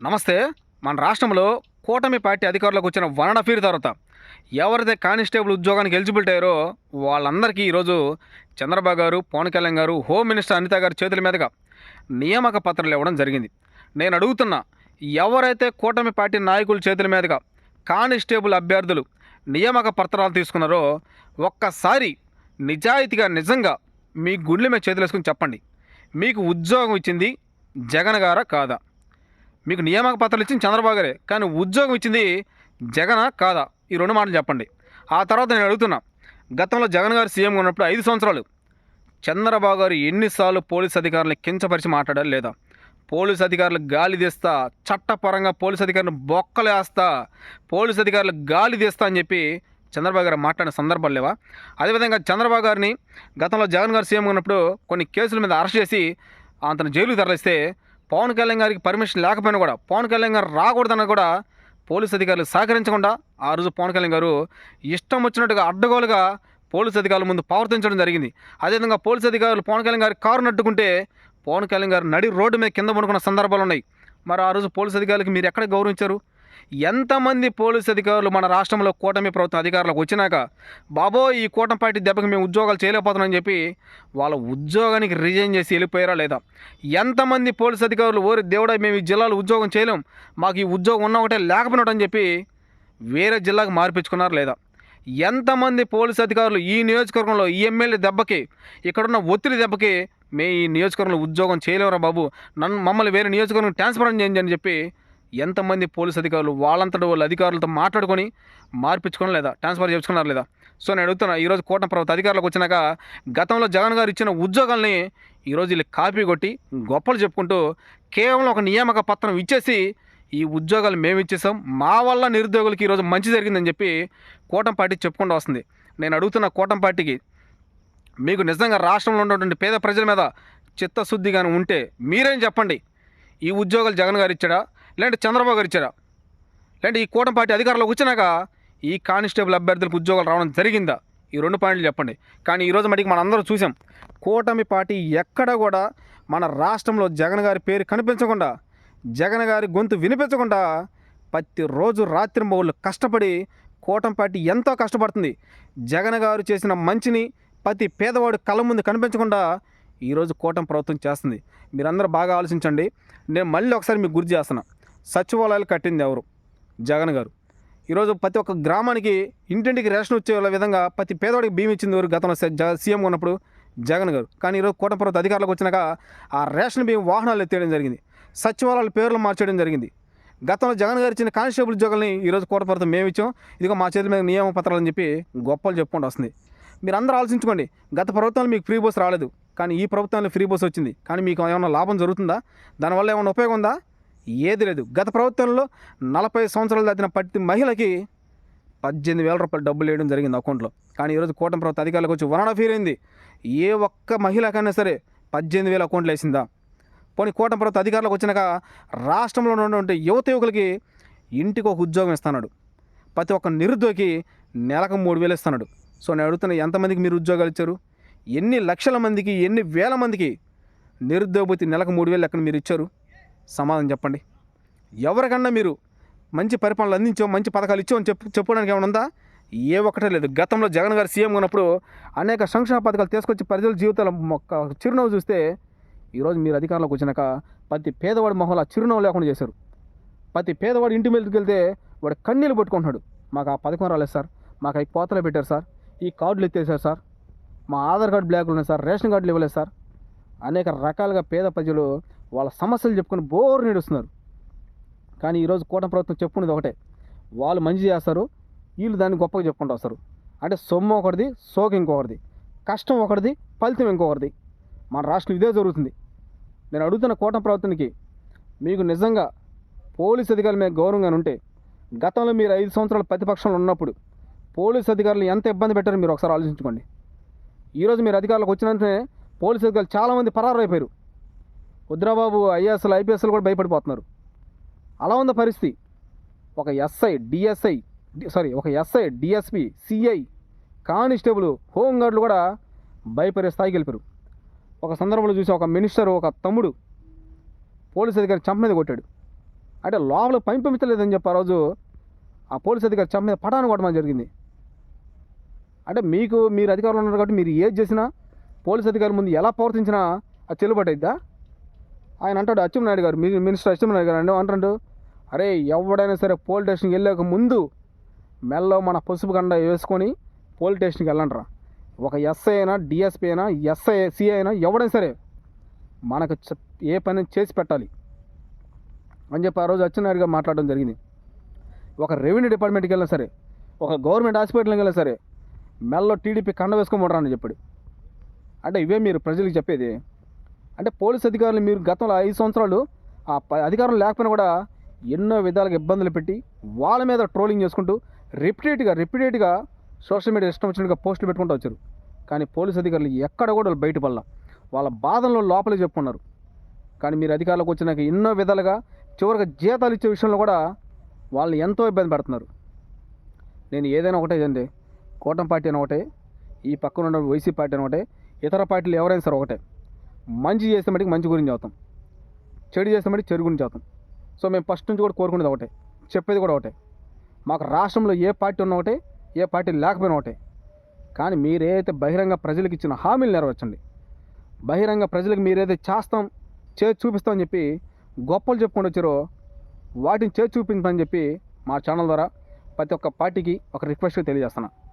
నమస్తే మన రాష్ట్రంలో కూటమి పార్టీ అధికారులకు వచ్చిన వన్ అండ్ హాఫ్ ఇయర్ తర్వాత ఎవరైతే కానిస్టేబుల్ ఉద్యోగానికి ఎలిజిబిలిటీ అయ్యారో వాళ్ళందరికీ ఈరోజు చంద్రబాబు గారు పవన్ కళ్యాణ్ గారు హోమ్ మినిస్టర్ అనిత గారి చేతుల మీదుగా నియామక పత్రాలు ఇవ్వడం జరిగింది. నేను అడుగుతున్నా ఎవరైతే కూటమి పార్టీ నాయకుల చేతుల మీదుగా కానిస్టేబుల్ అభ్యర్థులు నియామక పత్రాలు తీసుకున్నారో ఒక్కసారి నిజాయితీగా నిజంగా మీ గుండెల మీద చేతులు వేసుకుని చెప్పండి. మీకు ఉద్యోగం ఇచ్చింది జగన్ గారా కాదా? మీకు నియామక పత్రాలు ఇచ్చింది చంద్రబాబు గారే. కానీ ఉద్యోగం ఇచ్చింది జగన కాదా? ఈ రెండు మాటలు చెప్పండి. ఆ తర్వాత నేను అడుగుతున్నా. గతంలో జగన్ గారు సీఎంగా ఉన్నప్పుడు ఐదు సంవత్సరాలు. చంద్రబాబు గారు ఎన్నిసార్లు పోలీస్ అధికారులను కించపరిచి మాట్లాడారు లేదా? పోలీస్ అధికారులు గాలి తీస్తా చట్టపరంగా పోలీస్ అధికారులు బొక్కలేస్తా పోలీస్ అధికారులు గాలి తీస్తా అని చెప్పి చంద్రబాబు గారు మాట్లాడిన సందర్భాలు లేవా? అదేవిధంగా చంద్రబాబు గారిని గతంలో జగన్ గారు సీఎం ఉన్నప్పుడు కొన్ని కేసుల మీద అరెస్ట్ చేసి అతను జైలుకు తరలిస్తే పవన్ కళ్యాణ్ గారికి పర్మిషన్ లేకపోయినా కూడా పవన్ కళ్యాణ్ గారు రాకూడదని కూడా పోలీస్ అధికారులు సహకరించకుండా ఆ రోజు పవన్ కళ్యాణ్ గారు ఇష్టం వచ్చినట్టుగా అడ్డగోలుగా పోలీస్ అధికారుల ముందు ప్రవర్తించడం జరిగింది. అదేవిధంగా పోలీస్ అధికారులు పవన్ కళ్యాణ్ గారి కారు నట్టుకుంటే పవన్ కళ్యాణ్ గారు నడి రోడ్డు మీద కింద పడుకున్న సందర్భాలు ఉన్నాయి. మరి ఆ రోజు పోలీస్ అధికారులకు మీరు ఎక్కడ గౌరవించారు? ఎంతమంది పోలీస్ అధికారులు మన రాష్ట్రంలో కూటమి ప్రభుత్వం అధికారులకు వచ్చినాక బాబో ఈ కూటమి పార్టీ దెబ్బకి మేము ఉద్యోగాలు చేయలేకపోతున్నామని చెప్పి వాళ్ళ ఉద్యోగానికి రిజైన్ చేసి వెళ్ళిపోయారా లేదా? ఎంతమంది పోలీస్ అధికారులు ఓరి దేవుడా మేము ఈ జిల్లాలో ఉద్యోగం చేయలేం. మాకు ఈ ఉద్యోగం ఉన్న ఒకటే లేకపోయినట్టు చెప్పి వేరే జిల్లాకు మార్పించుకున్నారు లేదా? ఎంతమంది పోలీస్ అధికారులు ఈ నియోజకవర్గంలో ఈ ఎమ్మెల్యే దెబ్బకి ఇక్కడున్న ఒత్తిడి దెబ్బకి మే ఈ నియోజకవర్గంలో ఉద్యోగం చేయలేవరా బాబు. నన్ను మమ్మల్ని వేరే నియోజకవర్గం ట్రాన్స్ఫర్ చేయండి అని చెప్పి ఎంతమంది పోలీస్ అధికారులు వాళ్ళంతటి వాళ్ళ అధికారులతో మాట్లాడుకొని మార్పించుకోవడం లేదా? ట్రాన్స్ఫర్ చేసుకున్నారు లేదా? సో నేను అడుగుతున్నా ఈరోజు కూటమి ప్రభుత్వ అధికారులకు వచ్చినాక గతంలో జగన్ గారు ఇచ్చిన ఉద్యోగాల్ని ఈరోజు వీళ్ళు కాపీ కొట్టి గొప్పలు చెప్పుకుంటూ కేవలం ఒక నియామక పత్రం ఇచ్చేసి ఈ ఉద్యోగాలు మేము ఇచ్చేసాం. మా వల్ల నిరుద్యోగులకి ఈరోజు మంచి జరిగిందని చెప్పి కూటమి పార్టీ చెప్పుకుంటూ వస్తుంది. నేను అడుగుతున్న కూటమి పార్టీకి మీకు నిజంగా రాష్ట్రంలో ఉన్నటువంటి పేద ప్రజల మీద చిత్తశుద్ధి కానీ ఉంటే మీరేం చెప్పండి? ఈ ఉద్యోగాలు జగన్ గారు ఇచ్చాడా? లేదంటే చంద్రబాబు గారు ఇచ్చారా? లేదంటే ఈ కూటమి పార్టీ అధికారంలోకి వచ్చినాక ఈ కానిస్టేబుల్ అభ్యర్థులకు ఉద్యోగాలు రావడం జరిగిందా? ఈ రెండు పాయింట్లు చెప్పండి. కానీ ఈరోజు మటుకు మనం అందరూ చూసాం కూటమి పార్టీ ఎక్కడ కూడా మన రాష్ట్రంలో జగన్ గారి పేరు కనిపించకుండా జగన్ గారి గొంతు వినిపించకుండా ప్రతిరోజు రాత్రింబౌళ్ళు కష్టపడి కూటమి పార్టీ ఎంతో కష్టపడుతుంది. జగన్ గారు చేసిన మంచిని ప్రతి పేదవాడు కళ్ళ ముందు కనిపించకుండా ఈరోజు కూటమి ప్రభుత్వం చేస్తుంది. మీరందరూ బాగా ఆలోచించండి. నేను మళ్ళీ ఒకసారి మీకు గుర్తు చేస్తున్నా. సచివాలయాలు కట్టింది ఎవరు? జగన్ గారు. ఈరోజు ప్రతి ఒక్క గ్రామానికి ఇంటింటికి రేషన్ వచ్చే విధంగా ప్రతి పేదవాడికి బియ్యం ఇచ్చింది ఎవరు? గతంలో సీఎం ఉన్నప్పుడు జగన్ గారు. కానీ ఈరోజు కూటమి ప్రభుత్వ అధికారులకు వచ్చినాక ఆ రేషన్ బియ్యం వాహనాలు ఎత్తేయడం జరిగింది. సచివాలయాల పేర్లు మార్చేయడం జరిగింది. గతంలో జగన్ గారు ఇచ్చిన కానిస్టేబుల్ ఉద్యోగాలని ఈరోజు కూటమి ప్రభుత్వం మేము ఇచ్చాం. ఇదిగో మా చేతుల మీద నియమ పత్రాలు అని చెప్పి గొప్పలు చెప్పుకుంటూ వస్తుంది మీరు అందరూ ఆలోచించుకోండి. గత ప్రభుత్వంలో మీకు ఫ్రీ బస్ రాలేదు. కానీ ఈ ప్రభుత్వంలో ఫ్రీ బస్ వచ్చింది. కానీ మీకు ఏమైనా లాభం జరుగుతుందా? దానివల్ల ఏమైనా ఉపయోగం ఉందా? ఏది లేదు. గత ప్రభుత్వంలో నలభై సంవత్సరాలు దాటిన ప్రతి మహిళకి పద్దెనిమిది వేల రూపాయలు డబ్బులు వేయడం జరిగింది అకౌంట్లో. కానీ ఈరోజు కూటమి ప్రభుత్వ అధికారులకు వచ్చి వన్ అండ్ హాఫ్ ఇయర్ అయింది. ఏ ఒక్క మహిళకైనా సరే పద్దెనిమిది వేల అకౌంట్లు వేసిందా? పోనీ కూటమి ప్రభుత్వ అధికారులకు వచ్చినాక రాష్ట్రంలో ఉన్నటువంటి యువత యువకులకి ఇంటికి ఒక ఉద్యోగం ఇస్తున్నాడు. ప్రతి ఒక్క నిరుద్యోగికి నెలకు మూడు వేలు ఇస్తున్నాడు. సో నేను అడుగుతున్న ఎంతమందికి మీరు ఉద్యోగాలు ఇచ్చారు? ఎన్ని లక్షల మందికి ఎన్ని వేల మందికి నిరుద్యోగపతి నెలకు మూడు వేలు ఎక్కడ మీరు ఇచ్చారు? సమాధానం చెప్పండి. ఎవరికన్నా మీరు మంచి పరిపాలన అందించో మంచి పథకాలు ఇచ్చామని చెప్పు చెప్పుకోవడానికి ఏమైనా ఉందా? ఏ ఒక్కటే లేదు. గతంలో జగన్ గారు సీఎం ఉన్నప్పుడు అనేక సంక్షేమ పథకాలు తీసుకొచ్చి ప్రజల జీవితాల మొక్క చిరునవ్వు చూస్తే ఈరోజు మీరు అధికారంలోకి వచ్చినాక ప్రతి పేదవాడి మొహంలో చిరునవ్వు లేకుండా చేశారు. ప్రతి పేదవాడు ఇంటి మీదకి వెళ్తే వాడు కన్నీళ్ళు పట్టుకుంటున్నాడు. మాకు ఆ పథకం రాలేదు సార్. మాకు అవి కోతలు పెట్టారు సార్. ఈ కార్డులు ఎత్తేసారు సార్. మా ఆధార్ కార్డు బ్లాక్లు ఉన్నాయి సార్. రేషన్ కార్డులు ఇవ్వలేదు సార్. అనేక రకాలుగా పేద ప్రజలు వాళ్ళ సమస్యలు చెప్పుకొని బోరు నీడుస్తున్నారు. కానీ ఈరోజు కూటమి ప్రభుత్వం చెప్పుకునేది ఒకటే. వాళ్ళు మంచి చేస్తారు వీళ్ళు దాన్ని గొప్పగా చెప్పుకుంటూ వస్తారు. అంటే సొమ్ము ఒకటిది సోకు ఇంకొకటిది. కష్టం ఒకటిది ఫలితం ఇంకొకటిది. మన రాష్ట్రం ఇదే జరుగుతుంది. నేను అడుగుతున్న కూటమి ప్రభుత్వానికి మీకు నిజంగా పోలీస్ అధికారుల మీద గౌరవంగా ఉంటే గతంలో మీరు ఐదు సంవత్సరాల ప్రతిపక్షంలో ఉన్నప్పుడు పోలీస్ అధికారులు ఎంత ఇబ్బంది పెట్టారో మీరు ఒకసారి ఆలోచించుకోండి. ఈరోజు మీరు అధికారులకు వచ్చిన వెంటనే పోలీస్ అధికారులు చాలామంది పరారైపోయారు. రుద్రబాబు వద్రాబాబు ఐఏఎస్లు ఐపీఎస్లు కూడా భయపడిపోతున్నారు. అలా ఉన్న పరిస్థితి. ఒక ఎస్ఐ డిఎస్ఐ సారీ ఒక ఎస్ఐ డిఎస్పి సిఐ కానిస్టేబుల్ హోంగార్డులు కూడా భయపడే స్థాయికి వెళ్ళిపోయారు. ఒక సందర్భంలో చూసి ఒక మినిస్టర్ ఒక తమ్ముడు పోలీస్ అధికారి చంప మీద కొట్టాడు. అంటే లోపల పంపించలేదని చెప్పి ఆ రోజు ఆ పోలీస్ అధికారి చంప మీద పటాను కొట్టడం జరిగింది. అంటే మీకు మీరు అధికారులు ఉన్నారు కాబట్టి మీరు ఏది చేసినా పోలీస్ అధికారి ముందు ఎలా ప్రవర్తించినా అది చెల్లుబాటు అయిద్దా? ఆయన అంటాడు అచ్చెంనాయుడు గారు మినిస్టర్ అచ్చెంనాయుడు గారు అంటే అంటాడు అరే ఎవడైనా సరే పోలీస్ స్టేషన్కి వెళ్ళక ముందు మెల్లో మన పసుపు గండ వేసుకొని పోలీస్ స్టేషన్కి వెళ్ళండిరా. ఒక ఎస్ఐ అయినా డిఎస్పీ అయినా ఎస్ఐ సిఐ అయినా ఎవడైనా సరే మనకు ఏ పని చేసి పెట్టాలి. అని చెప్పి ఆ రోజు అచ్చెన్నాయుడు గారు మాట్లాడడం జరిగింది. ఒక రెవెన్యూ డిపార్ట్మెంట్కి వెళ్ళినా సరే ఒక గవర్నమెంట్ హాస్పిటల్కి వెళ్ళినా సరే మెల్లో టీడీపీ కండ వేసుకోమంటారని చెప్పాడు. అంటే ఇవే మీరు ప్రజలకు చెప్పేది. అంటే పోలీస్ అధికారులు మీరు గతంలో ఐదు సంవత్సరాలు ఆ ప- అధికారం లేకపోయినా కూడా ఎన్నో విధాలుగా ఇబ్బందులు పెట్టి వాళ్ళ మీద ట్రోలింగ్ చేసుకుంటూ రిపీటెడ్గా రిపీటెడ్గా సోషల్ మీడియా ఇష్టం వచ్చినట్టుగా పోస్టులు పెట్టుకుంటూ వచ్చారు. కానీ పోలీస్ అధికారులు ఎక్కడ కూడా వాళ్ళు బయటపడలా. వాళ్ళ బాధలను లోపలే చెప్పుకున్నారు. కానీ మీరు అధికారులకు వచ్చినాక ఎన్నో విధాలుగా చివరికి జీతాలు ఇచ్చే విషయంలో కూడా వాళ్ళని ఎంతో ఇబ్బంది పెడుతున్నారు. నేను ఏదైనా ఒకటే అండి. కూటమి పార్టీ అని ఒకటే ఈ పక్కన ఉన్న వైసీపీ పార్టీ అని ఒకటే ఇతర పార్టీలు ఎవరైనా సరే ఒకటే. మంచి చేస్తే మటుకు మంచి గురించి అవుతాం చెడు చేస్తే మటుకు చెడు గురించి అవుతాం సో మేము ఫస్ట్ నుంచి కూడా కోరుకునేది ఒకటే. చెప్పేది కూడా ఒకటే. మాకు రాష్ట్రంలో ఏ పార్టీ ఉన్న ఒకటే ఏ పార్టీ లేకపోయినా ఒకటే. కానీ మీరేదైతే బహిరంగ ప్రజలకు ఇచ్చిన హామీలు నెరవేర్చండి. బహిరంగ ప్రజలకు మీరేదైతే చేస్తాం చేసి చూపిస్తామని చెప్పి గొప్పలు చెప్పుకుంటూ వచ్చారో వాటిని చేసి చూపించమని చెప్పి మా ఛానల్ ద్వారా ప్రతి ఒక్క పార్టీకి ఒక రిక్వెస్ట్గా తెలియజేస్తున్నాను